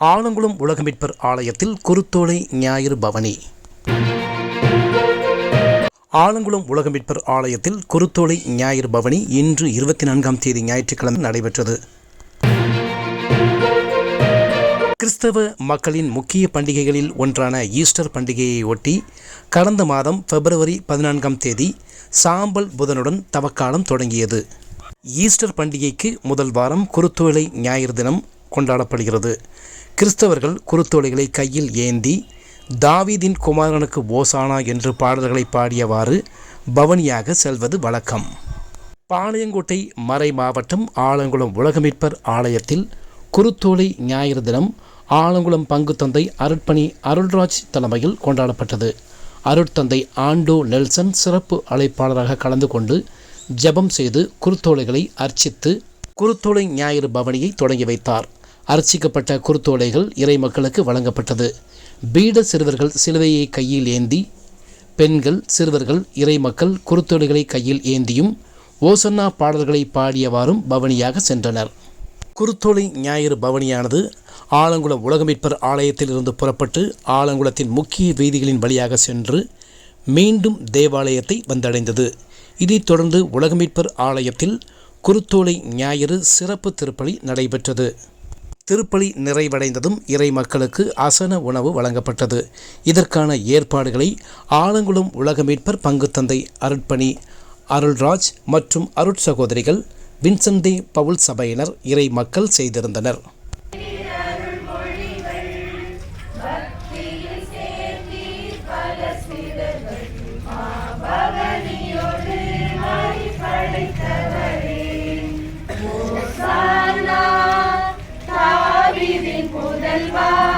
ஆலங்குளம் உலகமிட்பர் ஆலயத்தில் குருத்தோலை ஞாயிறு பவனி. ஆலங்குளம் உலகமிட்பர் ஆலயத்தில் குருத்தோலை ஞாயிறு பவனி இன்று இருபத்தி நான்காம் தேதி ஞாயிற்றுக்கிழமை நடைபெற்றது. கிறிஸ்தவ மக்களின் முக்கிய பண்டிகைகளில் ஒன்றான ஈஸ்டர் பண்டிகையை ஒட்டி கடந்த மாதம் பிப்ரவரி பதினான்காம் தேதி சாம்பல் புதனுடன் தவக்காலம் தொடங்கியது. ஈஸ்டர் பண்டிகைக்கு முதல் வாரம் குருத்தோலை ஞாயிறு தினம் கொண்டாடப்படுகிறது. கிறிஸ்தவர்கள் குருத்தோலைகளை கையில் ஏந்தி தாவீதின் குமாரனுக்கு ஓசானா என்று பாடல்களை பாடியவாறு பவனியாக செல்வது வழக்கம். பாளையங்கோட்டை மறை மாவட்டம் ஆலங்குளம் உலகமீட்பர் ஆலயத்தில் குருத்தோலை ஞாயிறு தினம் ஆலங்குளம் பங்கு தந்தை அருட்பணி அருள்ராஜ் தலைமையில் கொண்டாடப்பட்டது. அருட்தந்தை ஆண்டோ நெல்சன் சிறப்பு அழைப்பாளராக கலந்து கொண்டு ஜெபம் செய்து குருத்தோலைகளை அர்ச்சித்து குருத்தோலை ஞாயிறு பவனியை தொடங்கி வைத்தார். அர்ச்சிக்கப்பட்ட குருத்தோலைகள் இறை மக்களுக்கு வழங்கப்பட்டது. பீட சிறுவர்கள் சிலுவையை கையில் ஏந்தி பெண்கள் சிறுவர்கள் இறை மக்கள் குருத்தோலைகளை கையில் ஏந்தியும் ஓசன்னா பாடல்களை பாடியவாறும் பவனியாக சென்றனர். குருத்தோலை ஞாயிறு பவனியானது ஆலங்குளம் உலகமீட்பர் ஆலயத்திலிருந்து புறப்பட்டு ஆலங்குளத்தின் முக்கிய வீதிகளின் வழியாக சென்று மீண்டும் தேவாலயத்தை வந்தடைந்தது. இதைத் தொடர்ந்து உலகமீட்பர் ஆலயத்தில் குருத்தோலை ஞாயிறு சிறப்பு திருப்பலி நடைபெற்றது. திருப்பலி நிறைவடைந்ததும் இறை மக்களுக்கு அசன உணவு வழங்கப்பட்டது. இதற்கான ஏற்பாடுகளை ஆலங்குளம் உலகமீட்பர் பங்கு தந்தை அருட்பணி அருள்ராஜ் மற்றும் அருட் சகோதரிகள் வின்சென்டே பவுல் சபையினர் இறை மக்கள் செய்திருந்தனர். தாவீதின்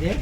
Ini